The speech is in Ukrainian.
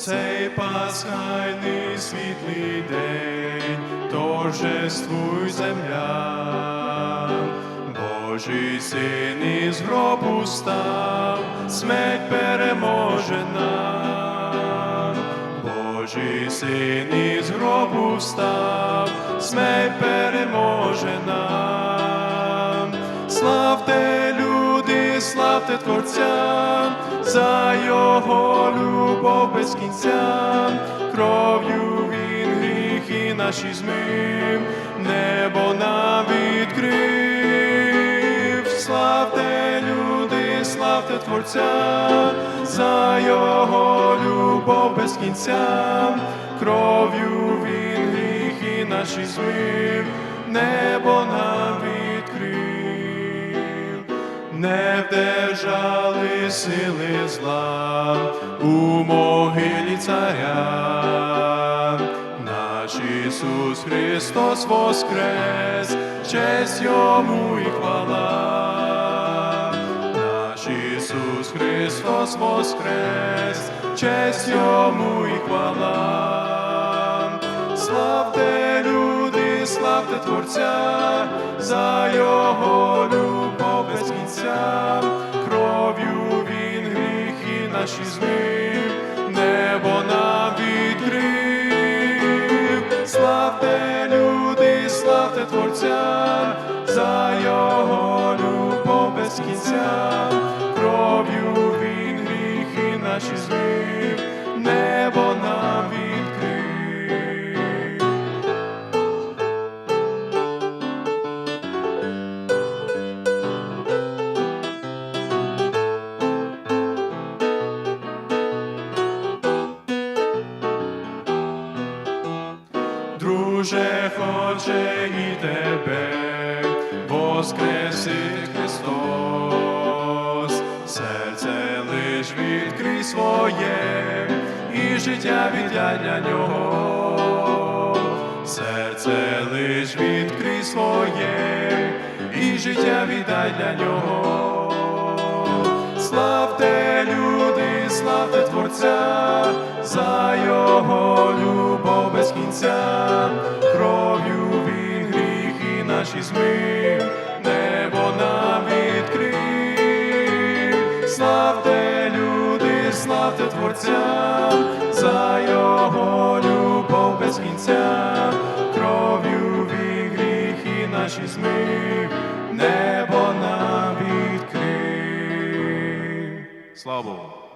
цей пасхальний світлий день, торжествуй земля. Божий син із гробу став, смерть переможена. Божий син із гробу встав, смерть переможена. Славте, люди, славте Творця, за його любов без кінця, кров'ю він гріхи наші змив, небо нам відкрив. Славте, люди, славте Творця, за його любов без кінця, кров'ю він гріхи наші змив, небо нам сили зла у могилі царя. Наш Ісус Христос воскрес, честь йому і хвала. Наш Ісус Христос воскрес, честь йому і хвала. Славте, люди, славте Творця, за його Творця, за Друже, хоче і тебе, воскресить Христос, серце лиш відкрий своє, і життя віддай для нього, серце лиш відкрий своє, і життя віддай для нього. Славте, люди, славте Творця, за його любов кінця, кров'ю він гріхи наші змив, небо нам відкрив. Славте, люди, славте Творця, за його любов без кінця, кров'ю він гріхи наші змив, небо нам відкрив. Слава Богу.